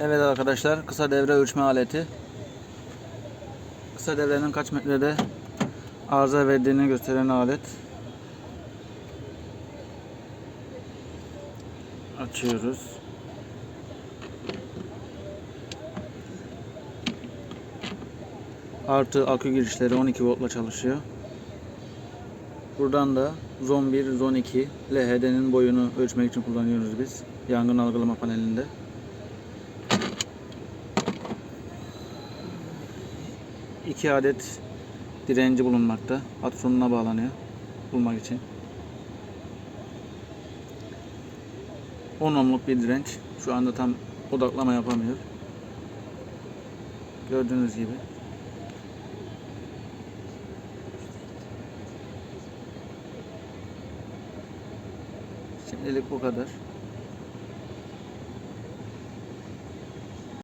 Evet arkadaşlar kısa devre ölçme aleti. Kısa devrenin kaç metrede arıza verdiğini gösteren alet. Açıyoruz. Artı akü girişleri 12 voltla çalışıyor. Buradan da Zon 1, Zon 2 LHD'nin boyunu ölçmek için kullanıyoruz biz. Yangın algılama panelinde. İki adet direnci bulunmakta. Hat sonuna bağlanıyor. Bulmak için. 10 ohmluk bir direnç. Şu anda tam odaklama yapamıyor. Gördüğünüz gibi. Şimdilik bu kadar.